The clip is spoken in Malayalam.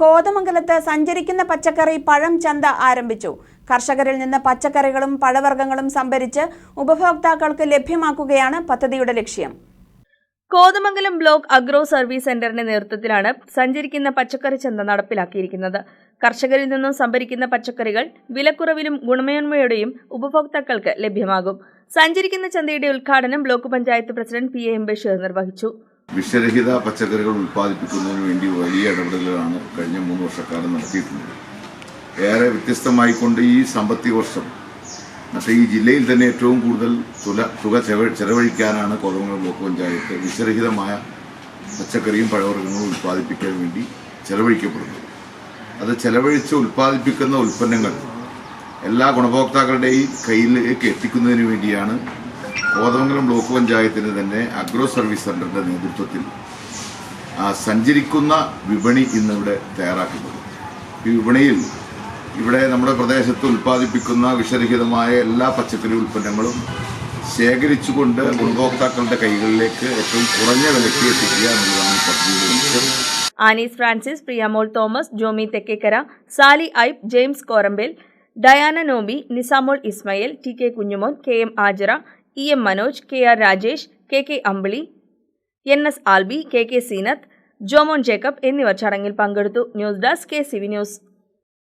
കോതമംഗലത്ത് സഞ്ചരിക്കുന്ന പച്ചക്കറി പഴം ചന്ത ആരംഭിച്ചു. കർഷകരിൽ നിന്ന് പച്ചക്കറികളും പഴവർഗങ്ങളും സംഭരിച്ച് ഉപഭോക്താക്കൾക്ക് ലഭ്യമാക്കുകയാണ് പദ്ധതിയുടെ ലക്ഷ്യം. കോതമംഗലം ബ്ലോക്ക് അഗ്രോ സർവീസ് സെന്ററിന്റെ നേതൃത്വത്തിലാണ് സഞ്ചരിക്കുന്ന പച്ചക്കറി ചന്ത നടപ്പിലാക്കിയിരിക്കുന്നത്. കർഷകരിൽ നിന്നും സംഭരിക്കുന്ന പച്ചക്കറികൾ വിലക്കുറവിലും ഗുണമേന്മയോടെയും ഉപഭോക്താക്കൾക്ക് ലഭ്യമാകും. സഞ്ചരിക്കുന്ന ചന്തയുടെ ഉദ്ഘാടനം block panchayat president P A M Basheer നിർവഹിച്ചു. വിഷരഹിത പച്ചക്കറികൾ ഉൽപ്പാദിപ്പിക്കുന്നതിന് വേണ്ടി വലിയ ഇടപെടലുകളാണ് കഴിഞ്ഞ മൂന്ന് വർഷക്കാലം നടത്തിയിട്ടുള്ളത്. ഏറെ വ്യത്യസ്തമായിക്കൊണ്ട് ഈ സാമ്പത്തിക വർഷം മറ്റേ ഈ ജില്ലയിൽ തന്നെ ഏറ്റവും കൂടുതൽ തുല തുക ചെലവ ചെലവഴിക്കാനാണ് കോതമംഗലം ബ്ലോക്ക് പഞ്ചായത്ത് വിഷരഹിതമായ പച്ചക്കറിയും പഴവർഗങ്ങളും ഉൽപ്പാദിപ്പിക്കാൻ വേണ്ടി ചെലവഴിക്കപ്പെടുന്നത്. അത് ചെലവഴിച്ച് ഉൽപ്പാദിപ്പിക്കുന്ന ഉൽപ്പന്നങ്ങൾ എല്ലാ ഗുണഭോക്താക്കളുടെയും കയ്യിലേക്ക് എത്തിക്കുന്നതിന് വേണ്ടിയാണ് കോതമംഗലം ബ്ലോക്ക് പഞ്ചായത്തിന് തന്നെ അഗ്രോ സർവീസ് സെന്ററിന്റെ നേതൃത്വത്തിൽ സഞ്ചരിക്കുന്ന വിപണി ഇന്നിവിടെ തയ്യാറാക്കുന്നത് ഈ വിപണിയിൽ ഇവിടെ നമ്മുടെ പ്രദേശത്ത് ഉൽപ്പാദിപ്പിക്കുന്ന വിഷരഹിതമായ എല്ലാ പച്ചക്കറി ഉൽപ്പന്നങ്ങളും ശേഖരിച്ചുകൊണ്ട് ഗുണഭോക്താക്കളുടെ കൈകളിലേക്ക് ഏറ്റവും കുറഞ്ഞ വിലയ്ക്ക് എത്തിക്കുക എന്നുള്ളതാണ് പദ്ധതിയുടെ Anees Francis Priyamol Thomas Jomi Thekkekkara Sally ഐബ് James Korampel Diana Noby Nisamol Ismail T K Kunjumon K M ആജറ E M Manoj K R Rajesh K K Ambili N S Alby K K Seenath Jomon Jacob എന്നിവർ ചടങ്ങിൽ പങ്കെടുത്തു. News desk K C V news.